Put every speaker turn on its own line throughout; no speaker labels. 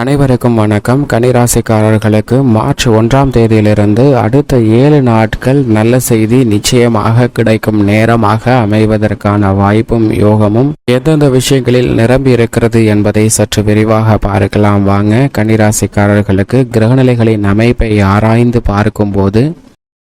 அனைவருக்கும் வணக்கம். கன்னிராசிக்காரர்களுக்கு மார்ச் ஒன்றாம் தேதியிலிருந்து அடுத்த ஏழு நாட்கள் நல்ல செய்தி நிச்சயமாக கிடைக்கும் நேரமாக அமைவதற்கான வாய்ப்பும் யோகமும் எந்தெந்த விஷயங்களில் நிரம்பி இருக்கிறது என்பதை சற்று விரிவாக பார்க்கலாம். வாங்க கன்னிராசிக்காரர்களுக்கு கிரகநிலைகளின் அமைப்பை ஆராய்ந்து பார்க்கும்போது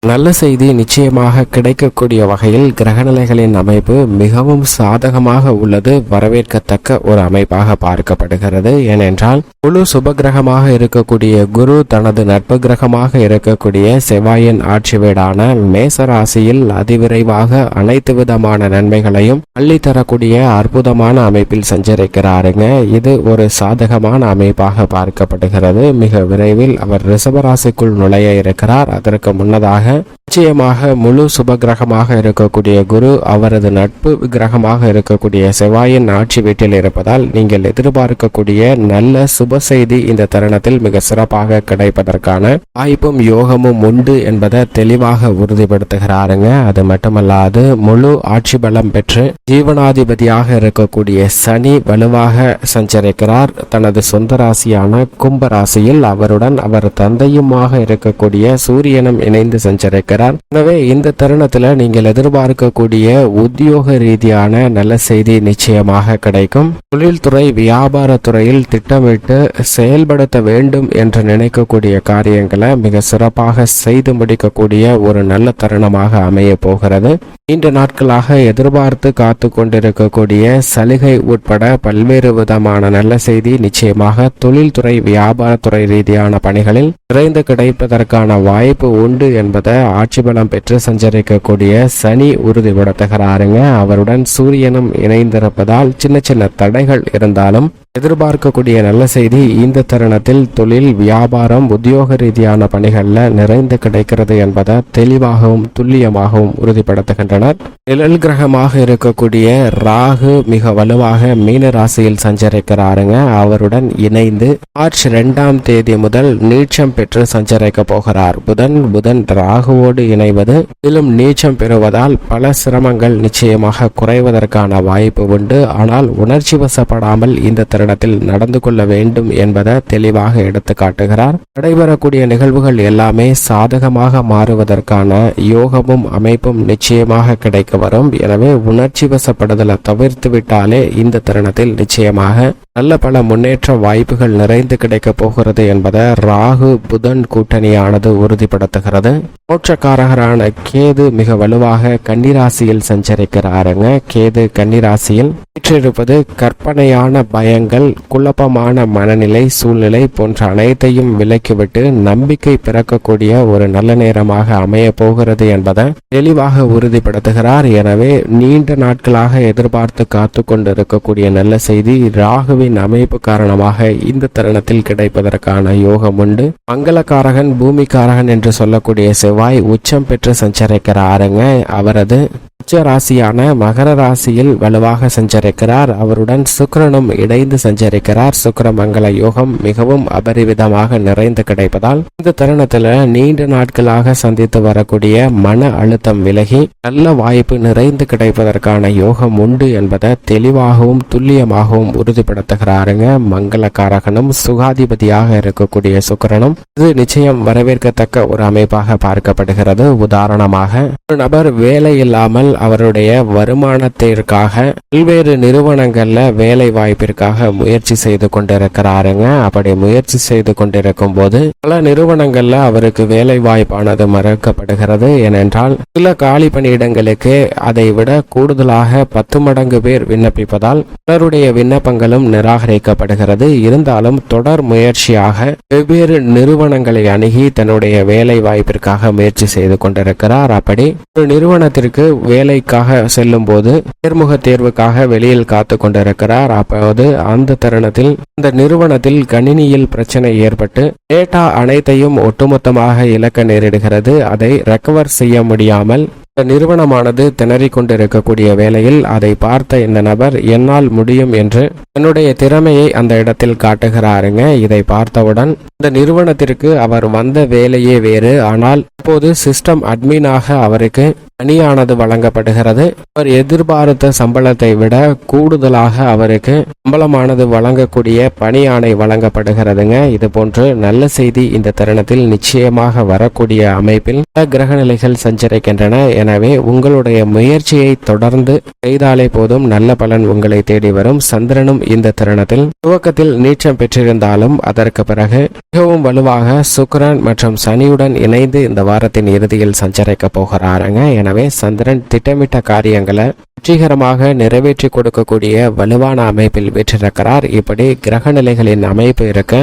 நல்ல செய்தி நிச்சயமாக கிடைக்கக்கூடிய வகையில் கிரகநிலைகளின் அமைப்பு மிகவும் சாதகமாக உள்ளது வரவேற்கத்தக்க ஒரு அமைப்பாக பார்க்கப்படுகிறது. ஏனென்றால் முழு சுபகிரகமாக இருக்கக்கூடிய குரு தனது நட்பு கிரகமாக இருக்கக்கூடிய செவ்வாயின் ஆட்சி வீடான மேசராசியில் அதிவிரைவாக அனைத்து விதமான நன்மைகளையும் அள்ளித்தரக்கூடிய அற்புதமான அமைப்பில் சஞ்சரிக்கிறாருங்க. இது ஒரு சாதகமான அமைப்பாக பார்க்கப்படுகிறது. மிக விரைவில் அவர் ரிசபராசிக்குள் நுழைய இருக்கிறார். அதற்கு முன்னதாக நிச்சயமாக முழு சுப கிரகமாக இருக்கக்கூடிய குரு அவரது நட்பு கிரகமாக இருக்கக்கூடிய செவ்வாயின் ஆட்சி வீட்டில் இருப்பதால் நீங்கள் எதிர்பார்க்கக்கூடிய நல்ல சுப செய்தி இந்த தருணத்தில் மிக சிறப்பாக கிடைப்பதற்கான வாய்ப்பும் யோகமும் உண்டு என்பதை தெளிவாக உறுதிப்படுத்துகிறாருங்க. அது மட்டுமல்லாது முழு ஆட்சி பலம் பெற்று ஜீவனாதிபதியாக இருக்கக்கூடிய சனி வலுவாக சஞ்சரிக்கிறார். தனது சொந்த ராசியான கும்ப ராசியில் அவருடன் அவர் தந்தையுமாக இருக்கக்கூடிய சூரியனும் இணைந்து அமைஞ்சிருக்கிறார் எனவே இந்த தருணத்தில் நீங்கள் எதிர்பார்க்கக்கூடிய உத்தியோக ரீதியான நல்ல செய்தி நிச்சயமாக கிடைக்கும். தொழில்துறை வியாபாரத்துறையில் திட்டமிட்டு செயல்படுத்த வேண்டும் என்று நினைக்கக்கூடிய காரியங்களை மிக சிறப்பாக செய்து முடிக்கக்கூடிய ஒரு நல்ல தருணமாக அமைய போகிறது. நீண்ட நாட்களாக எதிர்பார்த்து காத்து கொண்டிருக்கக்கூடிய சலுகை உட்பட பல்வேறு விதமான நல்ல செய்தி நிச்சயமாக தொழில்துறை வியாபாரத்துறை ரீதியான பணிகளில் நிறைந்து கிடைப்பதற்கான வாய்ப்பு உண்டு என்பதை ஆட்சி பலம் பெற்று சஞ்சரிக்கக்கூடிய சனி உறுதிப்படுத்துகிறாருங்க அவருடன் சூரியனும் இணைந்திருப்பதால் சின்ன சின்ன தடைகள் இருந்தாலும் எதிர்பார்க்கக்கூடிய நல்ல செய்தி இந்த தருணத்தில் தொழில் வியாபாரம் உத்தியோக ரீதியான பணிகளில் நிறைந்து கிடைக்கிறது என்பதை தெளிவாகவும் துல்லியமாகவும் உறுதிப்படுத்துகின்றனர். நிழல் கிரகமாக இருக்கக்கூடிய ராகு மிக வலுவாக மீன ராசியில் சஞ்சரிக்கிறாருங்க. அவருடன் இணைந்து மார்ச் ரெண்டாம் தேதி முதல் நீச்சம் பெற்று சஞ்சரிக்க போகிறார். புதன் புதன் ராகுவோடு இணைவது இதிலும் நீச்சம் பெறுவதால் பல சிரமங்கள் நிச்சயமாக குறைவதற்கான வாய்ப்பு உண்டு. ஆனால் உணர்ச்சி வசப்படாமல் இந்த தருணத்தில் நடந்து கொள்ள வேண்டும் என்பதை தெளிவாக எடுத்து காட்டுகிறார். நடைபெறக்கூடிய நிகழ்வுகள் எல்லாமே சாதகமாக மாறுவதற்கான யோகமும் அமைப்பும் நிச்சயமாக கிடைக்கும். வரும். எனவே உணர்ச்சி வசப்படுதலை தவிர்த்து விட்டாலே இந்த தருணத்தில் நிச்சயமாக நல்ல பல முன்னேற்ற வாய்ப்புகள் நிறைந்து கிடைக்க போகிறது என்பதை ராகு புதன் கூட்டணியானது உறுதிப்படுத்துகிறது. மோட்சக்காரகரான கேது மிக வலுவாக கன்னிராசியில் சஞ்சரிக்கிறாருங்க. கேது கன்னிராசியில் வீற்றிருப்பது கற்பனையான பயங்கள் குழப்பமான மனநிலை சூழ்நிலை போன்ற அனைத்தையும் விலக்கிவிட்டு நம்பிக்கை பிறக்கக்கூடிய ஒரு நல்ல நேரமாக அமைய போகிறது என்பதை தெளிவாக உறுதிப்படுத்துகிறார். எனவே நீண்ட நாட்களாக எதிர்பார்த்து காத்து கொண்டிருக்கக்கூடிய நல்ல செய்தி ராகுவின் அமைப்பு காரணமாக இந்த தருணத்தில் கிடைப்பதற்கான யோகம் உண்டு. மங்களக்காரகன் பூமிக்காரகன் என்று சொல்லக்கூடிய செவ்வாய் உச்சம் பெற்று சஞ்சரிக்கிறாருங்க. அவரது உச்ச ராசியான மகர ராசியில் வலுவாக சஞ்சரிக்கிறார். அவருடன் சுக்கரனும் இணைந்து சஞ்சரிக்கிறார். சுக்கர மங்கள யோகம் மிகவும் அபரிவிதமாக நிறைந்து கிடைப்பதால் இந்த தருணத்துல நீண்ட நாட்களாக சந்தித்து வரக்கூடிய மன அழுத்தம் விலகி நல்ல வாய்ப்பு நிறைந்து கிடைப்பதற்கான யோகம் உண்டு என்பதை தெளிவாகவும் துல்லியமாகவும் உறுதிப்படுத்துகிறாருங்க. மங்களக்காரகனும் சுகாதிபதியாக இருக்கக்கூடிய சுக்கரனும் இது நிச்சயம் வரவேற்கத்தக்க ஒரு அமைப்பாக பார்க்கப்படுகிறது. உதாரணமாக ஒரு நபர் வேலை இல்லாமல் அவருடைய வருமானத்திற்காக பல்வேறு நிறுவனங்கள்ல வேலை வாய்ப்பிற்காக முயற்சி செய்து கொண்டிருக்கிறாருங்க. அப்படி முயற்சி செய்து கொண்டிருக்கும் போது பல நிறுவனங்கள்ல அவருக்கு வேலை வாய்ப்பானது மறுக்கப்படுகிறது. ஏனென்றால் சில காலி பணியிடங்களுக்கு அதை விட கூடுதலாக பத்து மடங்கு பேர் விண்ணப்பிப்பதால் பலருடைய விண்ணப்பங்களும் நிராகரிக்கப்படுகிறது. இருந்தாலும் தொடர் முயற்சியாக வெவ்வேறு நிறுவனங்களை அணுகி தன்னுடைய வேலை வாய்ப்பிற்காக முயற்சி செய்து கொண்டிருக்கிறார். அப்படி ஒரு நிறுவனத்திற்கு வேலை வேலைக்காக செல்லும் போது நேர்முக தேர்வுக்காக வெளியில் காத்து கொண்டிருக்கிறார். அப்போது அந்த தருணத்தில் இந்த நிறுவனத்தில் கணினியில் பிரச்சனை ஏற்பட்டு டேட்டா அனைத்தையும் ஒட்டுமொத்தமாக இழக்க நேரிடுகிறது. அதை ரெக்கவர் செய்ய முடியாமல் இந்த நிறுவனமானது திணறிக் கொண்டிருக்கக்கூடிய வேளையில் அதை பார்த்த இந்த நபர் என்னால் முடியும் என்று தன்னுடைய திறமையை அந்த இடத்தில் காட்டுகிறாருங்க. இதை பார்த்தவுடன் இந்த நிறுவனத்திற்கு அவர் வந்த வேலையே வேறு. ஆனால் இப்போது சிஸ்டம் அட்மினாக அவருக்கு பணியானது வழங்கப்படுகிறது. அவர் எதிர்பார்த்த சம்பளத்தை விட கூடுதலாக அவருக்கு சம்பளமானது வழங்கக்கூடிய பணியானை வழங்கப்படுகிறதுங்க. இது போன்று நல்ல செய்தி இந்த தருணத்தில் நிச்சயமாக வரக்கூடிய அமைப்பில் பல கிரக நிலைகள் சஞ்சரிக்கின்றன. எனவே உங்களுடைய முயற்சியை தொடர்ந்து செய்தாலே போதும். நல்ல பலன் உங்களை தேடி வரும். சந்திரனும் இந்த தருணத்தில் துவக்கத்தில் நீச்சம் பெற்றிருந்தாலும் அதற்கு பிறகு மிகவும் வலுவாக சுக்கரன் மற்றும் சனியுடன் இணைந்து இந்த வாரத்தின் இறுதியில் சஞ்சரிக்க போகிறாருங்க. எனவே சந்திரன் திட்டமிட்ட காரியங்களை வெற்றிகரமாக நிறைவேற்றி கொடுக்கக்கூடிய வலுவான அமைப்பில் வெற்றிருக்கிறார் இப்படி கிரக நிலைகளின் அமைப்பு இருக்க.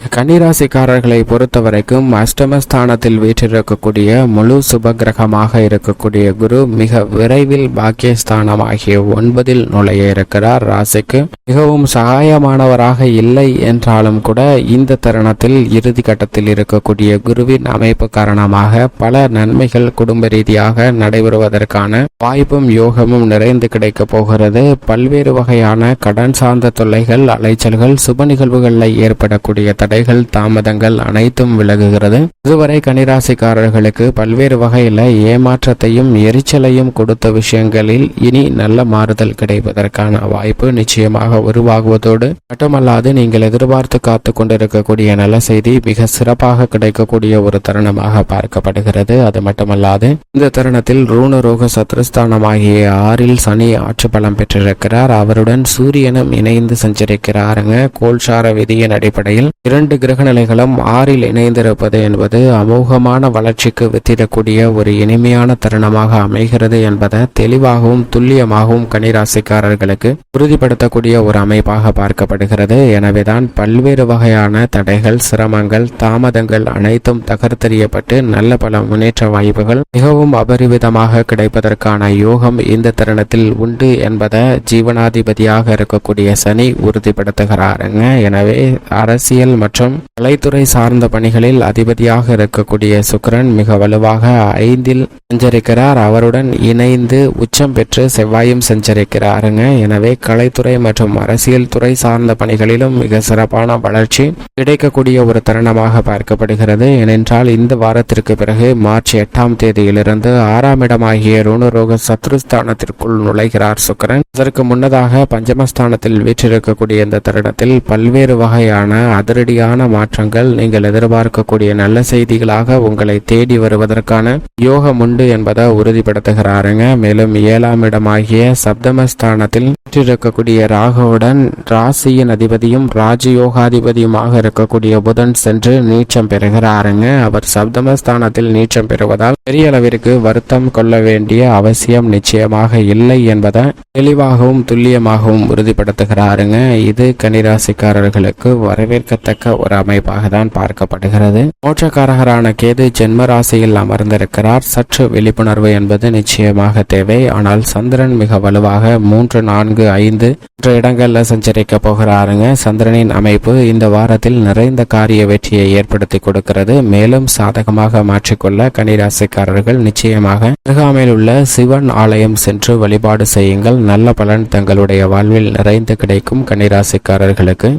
கன்னிராசிக்காரர்களை பொறுத்த வரைக்கும் அஷ்டமஸ்தானத்தில் வீற்றிருக்கக்கூடிய முழு சுபகிரகமாக இருக்கக்கூடிய குரு மிக விரைவில் பாக்கியஸ்தானம் ஆகிய ஒன்பதில் நுழைய இருக்கிறார். ராசிக்கு மிகவும் சகாயமானவராக இல்லை என்றாலும் கூட இந்த தருணத்தில் இறுதி கட்டத்தில் இருக்கக்கூடிய குருவின் அமைப்பு காரணமாக பல நன்மைகள் குடும்ப ரீதியாக நடைபெறுவதற்கான வாய்ப்பும் யோகமும் நிறைந்து கிடைக்கப் போகிறது. பல்வேறு வகையான கடன் சார்ந்த தொல்லைகள் அலைச்சல்கள் சுப நிகழ்வுகளில் ஏற்படக்கூடிய தடைகள் தாமதங்கள் அனைத்தும் விலகுகிறது. இதுவரை கனிராசிக்காரர்களுக்கு பல்வேறு வகையில ஏமாற்றத்தையும் எரிச்சலையும் கொடுத்த விஷயங்களில் இனி நல்ல மாறுதல் கிடைப்பதற்கான வாய்ப்பு நிச்சயமாக உருவாகுவதோடு மட்டுமல்லாது நீங்கள் எதிர்பார்த்து காத்து கொண்டிருக்கக்கூடிய நல்ல செய்தி மிக சிறப்பாக கிடைக்கக்கூடிய ஒரு தருணமாக பார்க்கப்படுகிறது. அது மட்டுமல்லாது இந்த தருணத்தில் ரூணரோக சத்ருஸ்தானமாகிய ஆறில் சனி ஆட்சி பலம் பெற்றிருக்கிறார். அவருடன் சூரியனும் இணைந்து சஞ்சரிக்கிறாருங்க. கோல்சார விதியின் அடிப்படையில் இரண்டு கிரக நிலைகளும் ஆறில் இணைந்திருப்பது என்பது அமோகமான வளர்ச்சிக்கு வித்திடக்கூடிய ஒரு இனிமையான தருணமாக அமைகிறது என்பதை தெளிவாகவும் துல்லியமாகவும் கனிராசிக்காரர்களுக்கு உறுதிப்படுத்தக்கூடிய ஒரு அமைப்பாக பார்க்கப்படுகிறது. எனவேதான் பல்வேறு வகையான தடைகள் சிரமங்கள் தாமதங்கள் அனைத்தும் தகர்த்தெறியப்பட்டு நல்ல பல முன்னேற்ற வாய்ப்புகள் மிகவும் அபரிவிதமாக கிடைப்பதற்கான யோகம் இந்த தருணத்தில் உண்டு என்பதை ஜீவனாதிபதியாக இருக்கக்கூடிய சனி உறுதிப்படுத்துகிறாருங்க. எனவே அரசியல் மற்றும் கலைத்துறை சார்ந்த பணிகளில் அதிபதியாக இருக்கக்கூடிய சுக்கிரன் மிக வலுவாக ஐந்தில் சஞ்சரிக்கிறார். அவருடன் இணைந்து உச்சம் பெற்று செவ்வாயும் சஞ்சரிக்கிறாருங்க. எனவே கலைத்துறை மற்றும் அரசியல் துறை சார்ந்த பணிகளிலும் மிக சிறப்பான வளர்ச்சி கிடைக்கக்கூடிய ஒரு தருணமாக பார்க்கப்படுகிறது. ஏனென்றால் இந்த வாரத்திற்கு பிறகு மார்ச் எட்டாம் தேதியிலிருந்து ஆறாம் இடமாகிய ருணரோக சத்ருஸ்தானத்திற்குள் நுழைகிறார் சுக்கிரன். அதற்கு முன்னதாக பஞ்சமஸ்தானத்தில் வீற்றிருக்கக்கூடிய இந்த தருணத்தில் பல்வேறு வகையான அதிரடி மாதிரியான மாற்றங்கள் நீங்கள் எதிர்பார்க்கக்கூடிய நல்ல செய்திகளாக உங்களை தேடி வருவதற்கான யோகம் உண்டு என்பதை உறுதிப்படுத்துகிறாருங்க. மேலும் ஏழாம் இடமாகிய சப்தமஸ்தானத்தில் வீற்றிருக்கக்கூடிய ராகுவுடன் ராசியின் அதிபதியும் ராஜயோகாதிபதியுமாக இருக்கக்கூடிய புதன் சென்று நீச்சம் பெறுகிறாருங்க. அவர் சப்தமஸ்தானத்தில் நீச்சம் பெறுவதால் பெரிய அளவிற்கு வருத்தம் கொள்ள வேண்டிய அவசியம் நிச்சயமாக இல்லை என்பதை தெளிவாகவும் துல்லியமாகவும் உறுதிப்படுத்துகிறாருங்க. இது கனிராசிக்காரர்களுக்கு வரவேற்கத்தக்க ஒரு அமைப்பாக தான் பார்க்கப்படுகிறது. மோட்சக்காரகரான கேது ஜென்ம ராசியில் அமர்ந்திருக்கிறார். சற்று விழிப்புணர்வு என்பது நிச்சயமாக தேவை. ஆனால் சந்திரன் மிக வலுவாக மூன்று நான்கு ஐந்து மற்ற இடங்கள்ல சஞ்சரிக்க போகிறாருங்க. சந்திரனின் அமைப்பு இந்த வாரத்தில் நிறைந்த காரிய வெற்றியை ஏற்படுத்தி கொடுக்கிறது. மேலும் சாதகமாக மாற்றிக்கொள்ள கன்னிராசிக்காரர்கள் நிச்சயமாக அருகாமையில் உள்ள சிவன் ஆலயம் சென்று வழிபாடு செய்யுங்கள். நல்ல பலன் தங்களுடைய வாழ்வில் நிறைந்து கிடைக்கும் கன்னிராசிக்காரர்களுக்கு.